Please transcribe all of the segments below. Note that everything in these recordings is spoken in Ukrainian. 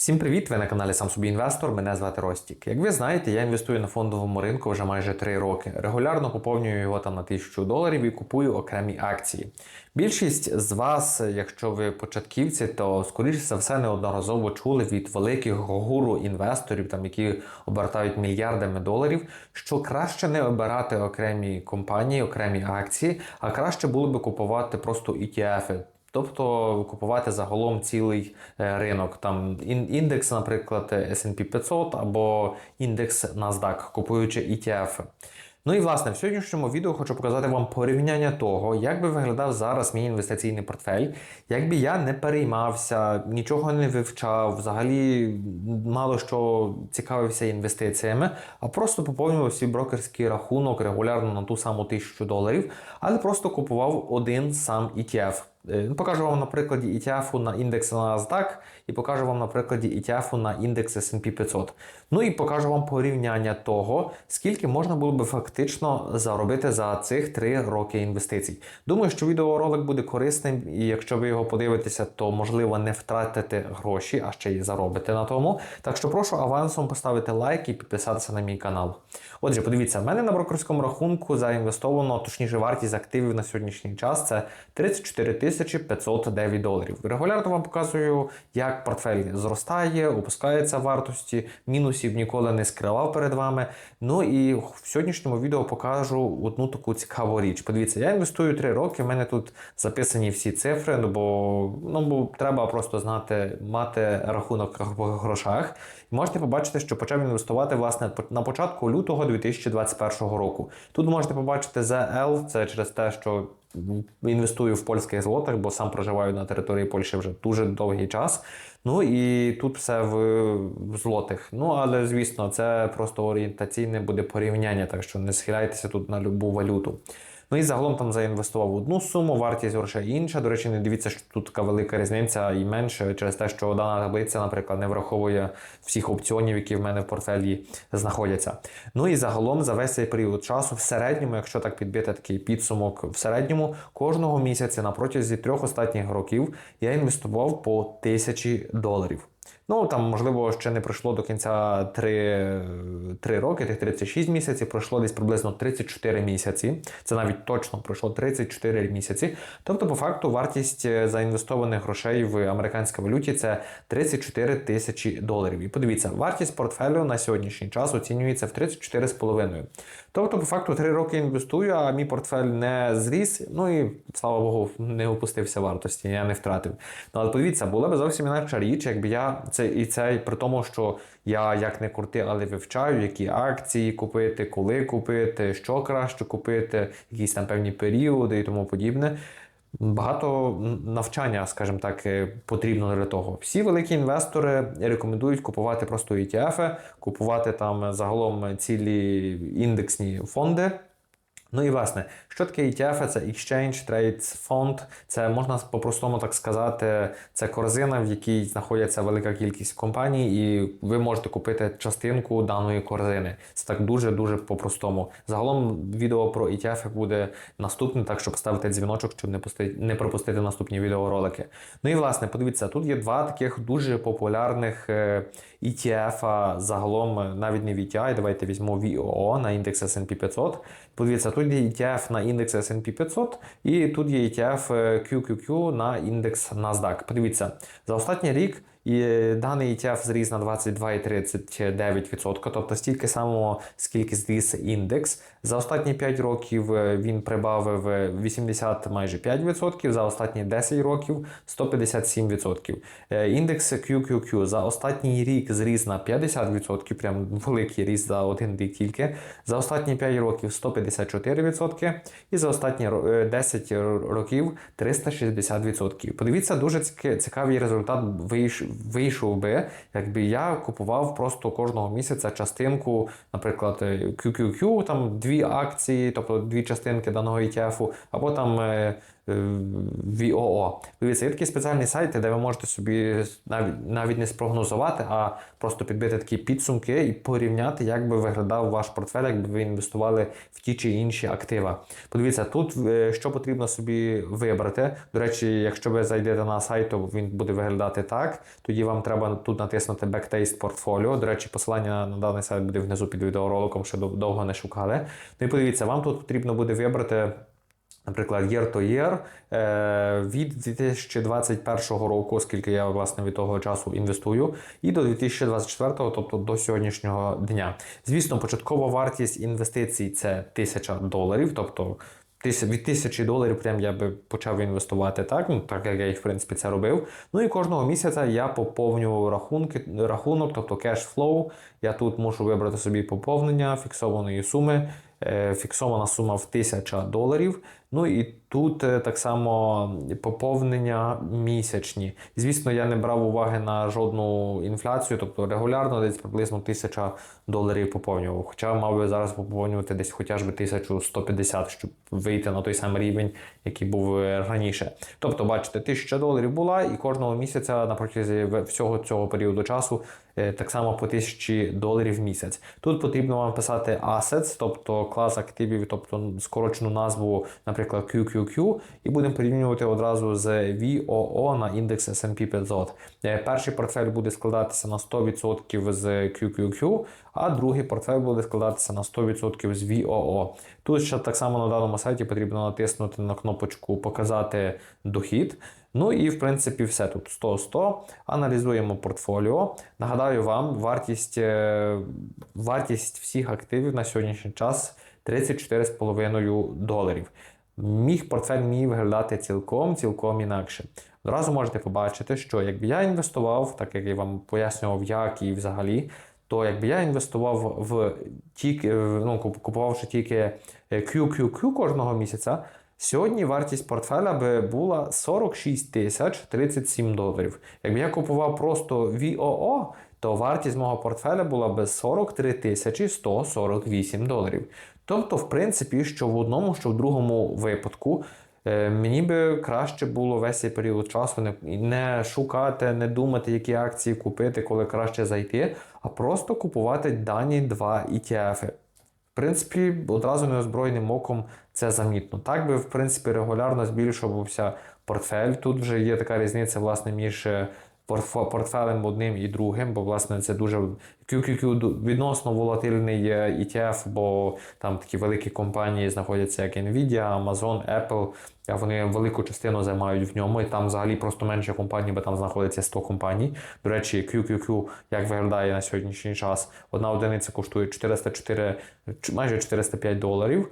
Всім привіт! Ви на каналі Сам собі інвестор. Мене звати Ростік. Як ви знаєте, я інвестую на фондовому ринку вже майже 3 роки. Регулярно поповнюю його там на 1000 доларів і купую окремі акції. Більшість з вас, якщо ви початківці, то скоріше за все неодноразово чули від великих гуру інвесторів, там які обертають мільярдами доларів, що краще не обирати окремі компанії, окремі акції, а краще було би купувати просто ETF. Тобто купувати загалом цілий е, ринок. Там індекс, наприклад, S&P 500 або індекс NASDAQ, купуючи ETF. Ну і власне в сьогоднішньому відео хочу показати вам порівняння того, як би виглядав зараз мій інвестиційний портфель, якби я не переймався, нічого не вивчав, взагалі мало що цікавився інвестиціями, а просто поповнював свій брокерський рахунок регулярно на ту саму тисячу доларів, але просто купував один сам ETF. Е, Покажу вам на прикладі ETF на індекс NASDAQ і покажу вам на прикладі ETF на індекс S&P 500. Ну і покажу вам порівняння того, скільки можна було би фактично заробити за цих 3 роки інвестицій. Думаю, що відеоролик буде корисним, і якщо ви його подивитеся, то можливо не втратите гроші, а ще й заробите на тому. Так що прошу авансом поставити лайк і підписатися на мій канал. Отже, подивіться, в мене на брокерському рахунку заінвестовано, точніше, вартість активів на сьогоднішній час це 34 тисячі 509 доларів. Регулярно вам показую, як портфель зростає, опускається вартості, мінусів ніколи не скривав перед вами. Ну і в сьогоднішньому відео покажу одну таку цікаву річ. Подивіться, я інвестую 3 роки, в мене тут записані всі цифри, ну бо, ну, бо треба просто знати, мати рахунок в грошах. Можете побачити, що почав інвестувати власне на початку лютого 2021 року. Тут можете побачити ZL, це через те, що інвестую в польських злотах, бо сам проживаю на території Польщі вже дуже довгий час. Ну і тут все в, в злотих. Ну але звісно, це просто орієнтаційне буде порівняння, так що не схиляйтеся тут на любу валюту. Ну і загалом там заінвестував одну суму, вартість грошей інша. До речі, не дивіться, що тут така велика різниця і менше через те, що дана таблиця, наприклад, не враховує всіх опціонів, які в мене в портфелі знаходяться. Ну і загалом за весь цей період часу, в середньому, якщо так підбити такий підсумок, в середньому кожного місяця на протязі трьох останніх років я інвестував по тисячі доларів. Ну там, можливо, ще не пройшло до кінця 3, 3 роки, тих 36 місяців, пройшло десь приблизно 34 місяці. Це навіть точно пройшло 34 місяці. Тобто, по факту, вартість е, заінвестованих грошей в американській валюті це 34 тисячі доларів. І подивіться, вартість портфелю на сьогоднішній час оцінюється в 34,5. Тобто, по факту, три роки інвестую, а мій портфель не зріс. Ну і слава Богу, не опустився вартості, я не втратив. Ну, але подивіться, була б зовсім інакша річ, якби я це і це при тому, що я як не крути, але вивчаю, які акції купити, коли купити, що краще купити, якісь там певні періоди і тому подібне. Багато навчання, скажімо так, е, потрібно для того. Всі великі інвестори рекомендують купувати просто ETF, купувати там загалом цілі індексні фонди. Ну і власне, що таке ETF? Це Exchange Trades Fund. Це можна по-простому так сказати, це корзина, в якій знаходиться велика кількість компаній, і ви можете купити частинку даної корзини. Це так дуже-дуже по-простому. Загалом відео про ETF буде наступне, так що поставити дзвіночок, щоб не пусти- не пропустити наступні відеоролики. Ну і власне, подивіться, тут є два таких дуже популярних е, ETF, загалом навіть не VTI, давайте візьмемо VOO на індекс S&P 500. Подивіться, тут є ETF на індекс S&P 500 і тут є ETF е, QQQ на індекс NASDAQ. Подивіться, за останній рік і даний ETF зріс на 22,39%, тобто стільки само, скільки зріс індекс. За останні 5 років е, він прибавив 80 майже 5%, за останні 10 років 157%. Е, Індекс QQQ за останній рік зріс на 50%, прям великий ріст за один рік тільки. За останні 5 років 154%, і за останні ро- е, 10 років 360%. Подивіться, дуже ціка- цікавий результат вийш- вийшов би, якби я купував просто кожного місяця частинку, наприклад, QQQ, там дві акції, тобто дві частинки даного ETF, або там е, е, VOO. Дивіться, є такий спеціальний сайт, де ви можете собі навіть, навіть не спрогнозувати, а просто підбити такі підсумки і порівняти, як би виглядав ваш портфель, якби ви інвестували в ті чи інші актива. Подивіться, тут е, що потрібно собі вибрати. До речі, якщо ви зайдете на сайт, то він буде виглядати так. Тоді вам треба тут натиснути Backtest Portfolio. До речі, посилання на даний сайт буде внизу під відеороликом, що довго не шукали. Ну і подивіться, вам тут потрібно буде вибрати. Наприклад, year to year е, від 2021 року, оскільки я власне від того часу інвестую, і до 2024, тобто до сьогоднішнього дня. Звісно, початкова вартість інвестицій це 1000 доларів, тобто від тисячі доларів прям я би почав інвестувати так, ну так як я і в принципі це робив. Ну і кожного місяця я поповнював рахунки, рахунок, тобто flow. Я тут мушу вибрати собі поповнення фіксованої суми. Е, Фіксована сума в 1000 доларів. Ну і тут е, так само поповнення місячні. Звісно, я не брав уваги на жодну інфляцію, тобто регулярно десь приблизно 1000 доларів поповнював. Хоча мав би зараз поповнювати десь хоча б 1150, щоб вийти на той самий рівень, який був е, раніше. Тобто, бачите, 1000 доларів була, і кожного місяця на протязі всього цього періоду часу е, так само по 1000 доларів в місяць. Тут потрібно вам писати assets, тобто клас активів, тобто скорочену назву, наприклад, QQQ, і будемо порівнювати одразу з VOO на індекс S&P 500. Е, Перший портфель буде складатися на 100% з QQQ, а другий портфель буде складатися на 100% з VOO. Тут ще так само на даному сайті потрібно натиснути на кнопочку Показати дохід. Ну і в принципі все тут 100-100. Аналізуємо портфоліо. Нагадаю вам, вартість, е, вартість всіх активів на сьогоднішній час 34,5 доларів. Міг портфель мій виглядати цілком, цілком інакше. Одразу можете побачити, що якби я інвестував, так як я вам пояснював, як і взагалі, то якби я інвестував в тільки, ну, купувавши тільки е, QQQ кожного місяця, сьогодні вартість портфеля би була 46 тисяч 37 доларів. Якби я купував просто VOO, то вартість мого портфеля була би 43 тисячі 148 доларів. Тобто, в принципі, що в одному, що в другому випадку. Е, Мені би краще було весь цей період часу не, не шукати, не думати, які акції купити, коли краще зайти, а просто купувати дані два ETF. В принципі, одразу неозброєним оком це замітно. Так би, в принципі, регулярно збільшувався портфель. Тут вже є така різниця, власне, між е, портфелем одним і другим, бо власне це дуже QQQ відносно волатильний ETF, бо там такі великі компанії знаходяться, як Nvidia, Amazon, Apple. Вони велику частину займають в ньому, і там взагалі просто менше компаній, бо там знаходиться 100 компаній. До речі, QQQ, як виглядає на сьогоднішній час, одна одиниця коштує 404, майже 405 доларів.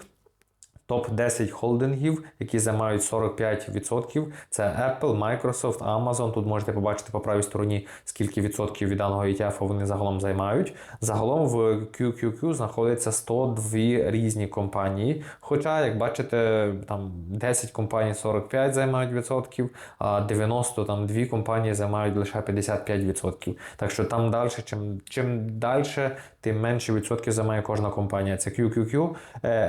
Топ-10 холдингів, які займають 45%. Це Apple, Microsoft, Amazon. Тут можете побачити по правій стороні, скільки відсотків від даного ETF вони загалом займають. Загалом в QQQ знаходиться 102 різні компанії. Хоча, як бачите, там 10 компаній 45 займають відсотків, а 90 там дві компанії займають лише 55%. Так що там далі, чим, чим далі, тим менше відсотків займає кожна компанія. Це QQQ,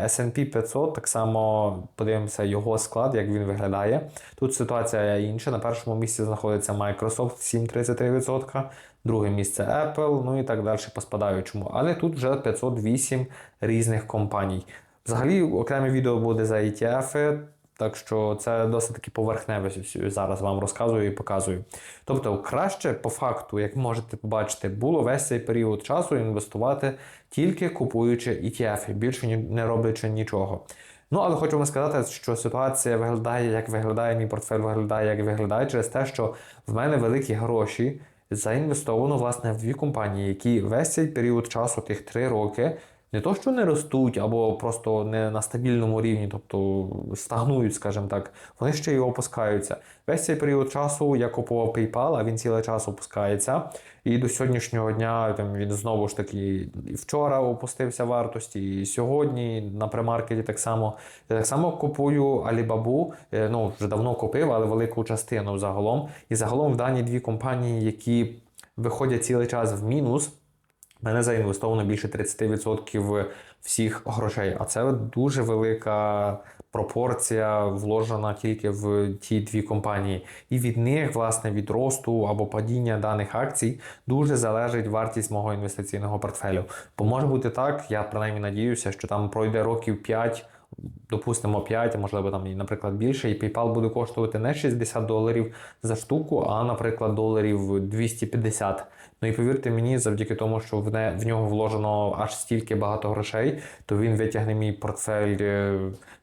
S&P 500, так само подивимося його склад, як він виглядає. Тут ситуація інша. На першому місці знаходиться Microsoft 7,33%, друге місце Apple, ну і так далі по спадаючому. Але тут вже 508 різних компаній. Взагалі, окреме відео буде за ETF. Так що це досить таки поверхневе зараз вам розказую і показую. Тобто, краще по факту, як можете побачити, було весь цей період часу інвестувати тільки купуючи ETF, більше не роблячи нічого. Ну, але хочу вам сказати, що ситуація виглядає, як виглядає, мій портфель виглядає, як виглядає, через те, що в мене великі гроші заінвестовано власне в дві компанії, які весь цей період часу, тих три роки, не то, що не ростуть або просто не на стабільному рівні, тобто стагнують, скажімо так, вони ще й опускаються. Весь цей період часу я купував PayPal, а він цілий час опускається. І до сьогоднішнього дня там він знову ж таки і вчора опустився вартості, і сьогодні на премаркеті так само. Я так само купую Alibaba, е, ну вже давно купив, але велику частину загалом. І загалом в дані дві компанії, які виходять цілий час в мінус. Мене заінвестовано більше 30% всіх грошей. А це дуже велика пропорція вложена тільки в ті дві компанії. І від них, власне, від росту або падіння даних акцій дуже залежить вартість мого інвестиційного портфелю. Бо може бути так, я принаймні надіюся, що там пройде років 5, допустимо 5, а можливо там наприклад, більше, і PayPal буде коштувати не 60 доларів за штуку, а, наприклад, доларів 250. Ну і повірте мені, завдяки тому, що в, не, в нього вложено аж стільки багато грошей, то він витягне мій портфель е,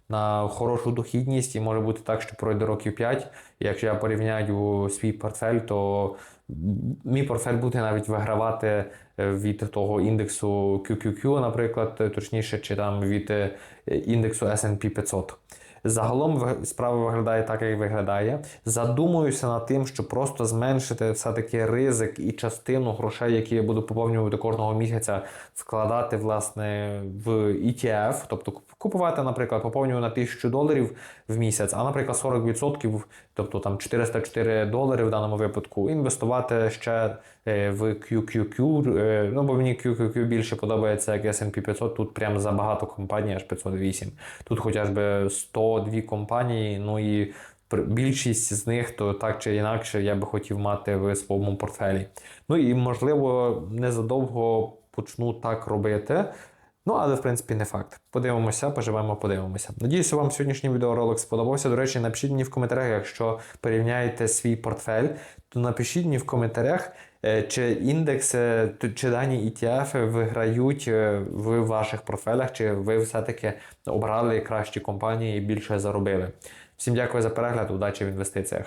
на хорошу дохідність, і може бути так, що пройде років 5. І якщо я порівняю свій портфель, то мій портфель буде навіть вигравати е, від того індексу QQQ, наприклад, точніше, чи там від е, індексу S&P 500. Загалом справа виглядає так, як виглядає. Задумуюся над тим, щоб просто зменшити все-таки ризик і частину грошей, які я буду поповнювати кожного місяця, вкладати власне в ETF, тобто купувати, наприклад, поповнюю на 1000 доларів в місяць, а наприклад 40%, тобто там 404 долари в даному випадку, інвестувати ще е, в QQQ. е, Ну бо мені QQQ більше подобається як S&P 500. Тут прям забагато компаній, аж 508. Тут хоча б 102 компанії, ну і більшість з них, то так чи інакше, я би хотів мати в своєму портфелі. Ну і можливо, незадовго почну так робити. Ну, але в принципі не факт. Подивимося, поживемо, подивимося. Надіюся, вам сьогоднішній відеоролик сподобався. До речі, напишіть мені в коментарях, якщо порівняєте свій портфель, то напишіть мені в коментарях, е, чи індекси, чи дані ETF виграють е, в ваших портфелях, чи ви все-таки обрали кращі компанії і більше заробили. Всім дякую за перегляд, удачі в інвестиціях.